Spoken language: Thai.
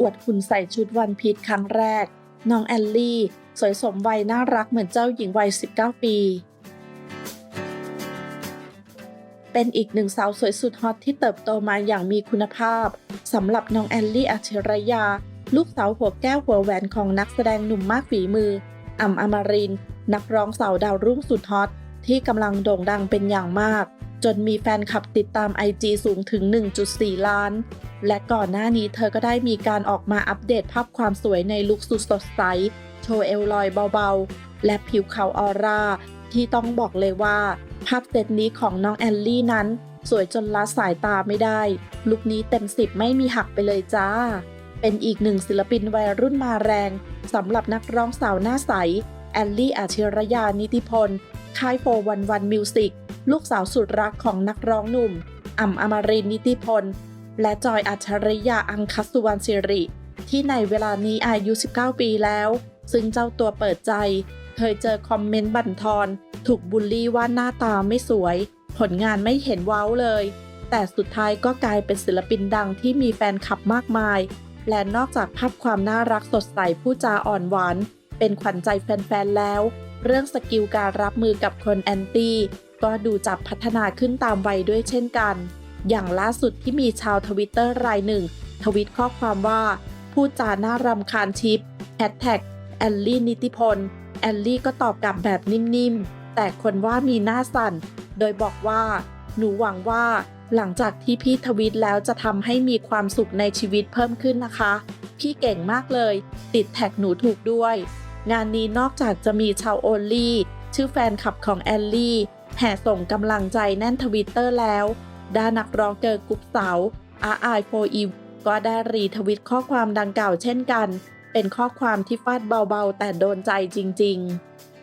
อวดหุ่นใส่ชุดวันพีชครั้งแรก น้องแอลลี่ สวยสมวัยน่ารักเหมือนเจ้าหญิงวัย 19 ปี เป็นอีกหนึ่งสาวสวยสุดฮอตที่เติบโตมาอย่างมีคุณภาพสำหรับน้องแอลลี่อัจฉริยา ลูกสาวหัวแก้วหัวแหวนของนักแสดงหนุ่มมากฝีมืออ่ำอมรินนักร้องสาวดาวรุ่งสุดฮอตที่กำลังโด่งดังเป็นอย่างมาก จนมีแฟนคลับติดตาม IG สูงถึง 1.4 ล้าน และก่อนหน้านี้เธอก็ได้มีการออกมาอัปเดตภาพความสวยในลุคสุดสดใส โชว์เอลลอยเบาๆ และผิวขาวออร่า ที่ต้องบอกเลยว่า ภาพเซตนี้ของน้องแอลลี่นั้น สวยจนละสายตาไม่ได้ ลุคนี้เต็มสิบไม่มีหักไปเลยจ้า เป็นอีกหนึ่งศิลปินวัยรุ่นมาแรงสำหรับนักร้องสาวหน้าใสแอลลี่อาชิรยานิติพลค่ายโฟวันวันมิวสิก ลูกสาวสุดรักของนักร้องหนุ่มอ่ำอมรินนิติพล และจอยอัจฉริยาอังคัสสุวรรณสิริ ที่ในเวลานี้อายุ 19 ปีแล้ว ซึ่งเจ้าตัวเปิดใจ เคยเจอคอมเมนต์บั่นทอน ถูกบูลลี่ว่าหน้าตาไม่สวย ผลงานไม่เห็นเว้าเลย แต่สุดท้ายก็กลายเป็นศิลปินดังที่มีแฟนคลับมากมาย และนอกจากภาพความน่ารักสดใสผู้จาอ่อนหวาน เป็นขวัญใจแฟนๆแล้ว เรื่องสกิลการรับมือกับคนแอนตี้ ก็ดูจับพัฒนาขึ้นตามวัยด้วยเช่นกัน อย่างล่าสุดที่มีชาวทวิตเตอร์รายหนึ่ง ทวิตข้อความว่า พูดจาน่ารำคาญชิปแฮชแท็กแอลลี่นิติพล แอลลี่ก็ตอบกลับแบบนิ่มๆ แต่คนว่ามีหน้าสั่น โดยบอกว่า หนูหวังว่า หลังจากที่พี่ทวิตแล้วจะทำให้มีความสุขในชีวิตเพิ่มขึ้นนะคะ พี่เก่งมากเลย ติดแท็กหนูถูกด้วย งานนี้นอกจากจะมีชาวโอลลี่ชื่อแฟนคลับของแอลลี่ แห่ส่งกำลังใจแน่นทวิตเตอร์แล้ว ด้านนักร้องเกิร์ลกรุ๊ปสาวอาร์ไอโฟอีก็ได้รีทวิตข้อความดังกล่าวเช่นกัน เป็นข้อความที่ฟาดเบาๆ แต่โดนใจจริง ๆ